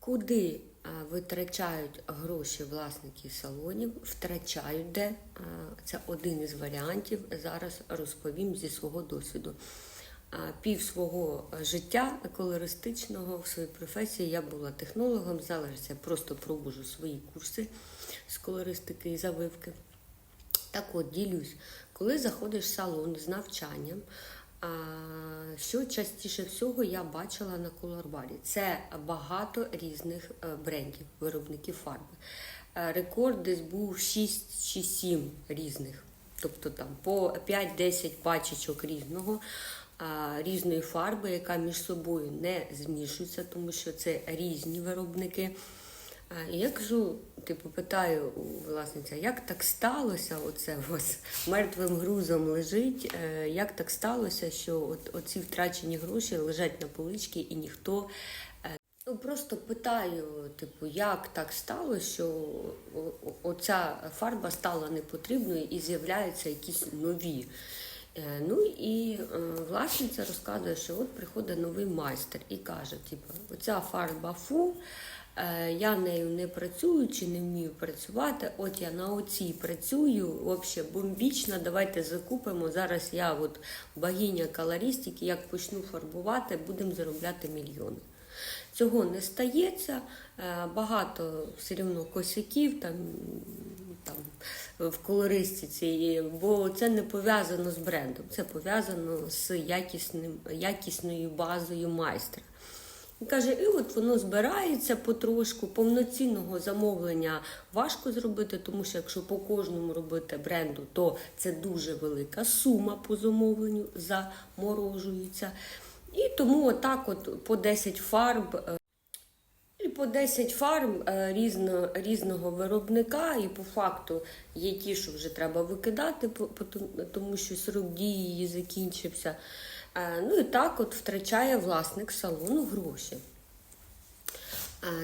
Куди витрачають гроші власники салонів, втрачають де. Це один із варіантів. Зараз розповім зі свого досвіду. Пів свого життя колористичного в своїй професії я була технологом. Зараз я просто проводжу свої курси з колористики і завивки. Так от, ділюсь, коли заходиш в салон з навчанням, що частіше всього я бачила на колорбарі? Це багато різних е, брендів, виробників фарби. Е, Рекорд десь був 6 чи 7 різних, тобто там по 5-10 пачечок різного. Різної фарби, яка між собою не змішується, тому що це різні виробники. Я кажу, типу, питаю у власниця, як так сталося, оце у вас мертвим грузом лежить, е, як так сталося, що от, оці втрачені гроші лежать на поличці і ніхто. е, Ну, просто питаю, типу, як так сталося, що оця фарба стала непотрібною і з'являються якісь нові. Е, Ну і власниця розказує, що от приходить новий майстер і каже: типу, оця фарба фу, я нею не працюю чи не вмію працювати. От я на оцій працюю, взагалі бомбічно, давайте закупимо. Зараз я от богиня колористики, як почну фарбувати, будемо заробляти мільйони. Цього не стається, е, багато все рівно косяків там, там в колористиці, бо це не пов'язано з брендом, це пов'язано з якісним, якісною базою майстра. Каже, і от воно збирається потрошку, повноцінного замовлення важко зробити, тому що якщо по кожному робити бренду, то це дуже велика сума по замовленню заморожується. І тому отак от по 10 фарб. е, по 10 фарм е, різно, різного виробника, і по факту є ті, що вже треба викидати, тому- що срок дії закінчився. Е, Ну і так от втрачає власник салону гроші.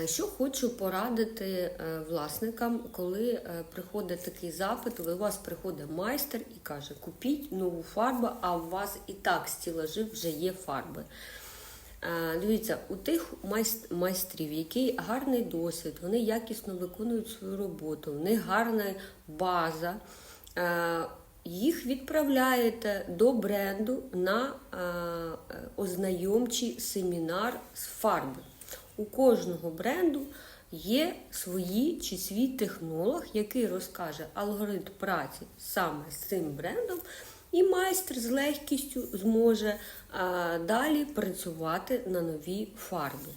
Е, Що хочу порадити е, власникам, коли приходить такий запит, у вас приходить майстер і каже, купіть нову фарбу, а у вас і так з стілажів вже є фарби. Дивіться, у тих майстрів, який гарний досвід, вони якісно виконують свою роботу, в них гарна база. Їх відправляєте до бренду на е, ознайомчий семінар з фарби. У кожного бренду є свої чи свій технолог, який розкаже алгоритм праці саме з цим брендом, і майстер з легкістю зможе далі працювати на новій фарбі.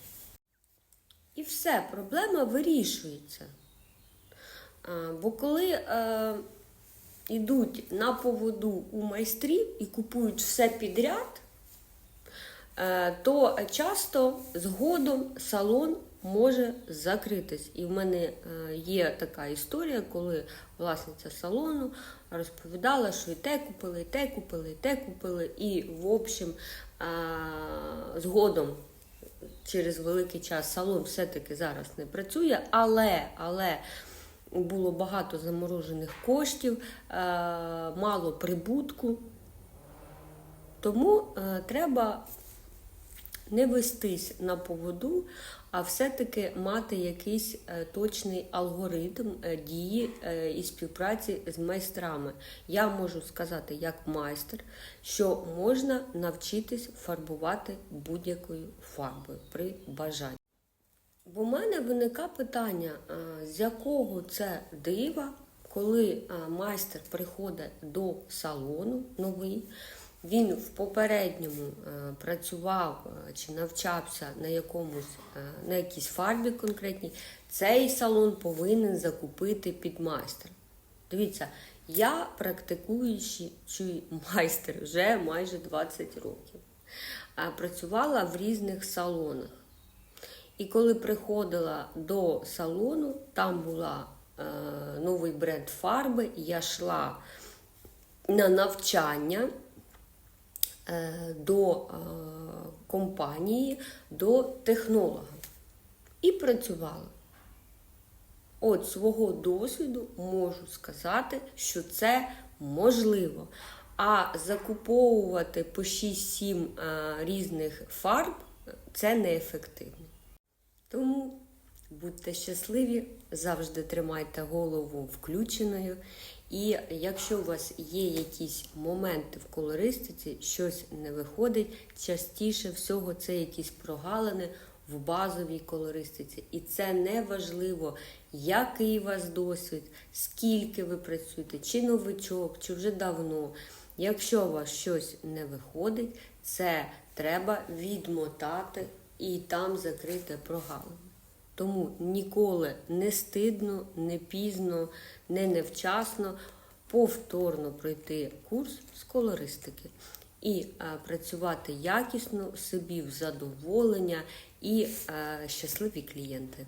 І все, проблема вирішується. Бо коли е, йдуть на поводу у майстрів і купують все підряд, е, то часто згодом салон може закритись. І в мене е, є така історія, коли власниця салону розповідала, що і те купили, і те купили, і те купили, і в общем е, згодом. Через великий час салон все-таки зараз не працює, але, але було багато заморожених коштів, е, мало прибутку. Тому е, треба не вестись на поводу, а все-таки мати якийсь е, точний алгоритм дії і співпраці з майстрами. Я можу сказати, як майстер, що можна навчитись фарбувати будь-якою фарбою при бажанні. Бо в мене виникає питання, з якого це дива, коли майстер приходить до салону новий, він в попередньому працював чи навчався на якомусь на якійсь фарбі конкретній, цей салон повинен закупити під майстер. Дивіться, я практикуючий майстер вже майже 20 років. Працювала в різних салонах. І коли приходила до салону, там була е, новий бренд фарби, я йшла на навчання е, до е, компанії, до технолога. І працювала. От свого досвіду можу сказати, що це можливо. А закуповувати по 6-7 е, різних фарб це неефективно. Тому Будьте щасливі, завжди тримайте голову включеною. І якщо у вас є якісь моменти в колористиці, щось не виходить, частіше всього це якісь прогалини в базовій колористиці. І це не важливо, який у вас досвід, скільки ви працюєте, чи новичок, чи вже давно. Якщо у вас щось не виходить, це треба відмотати і там закрите прогалину. Тому ніколи не стидно, не пізно, не невчасно повторно пройти курс з колористики і е, працювати якісно, собі в задоволення і е, щасливі клієнти.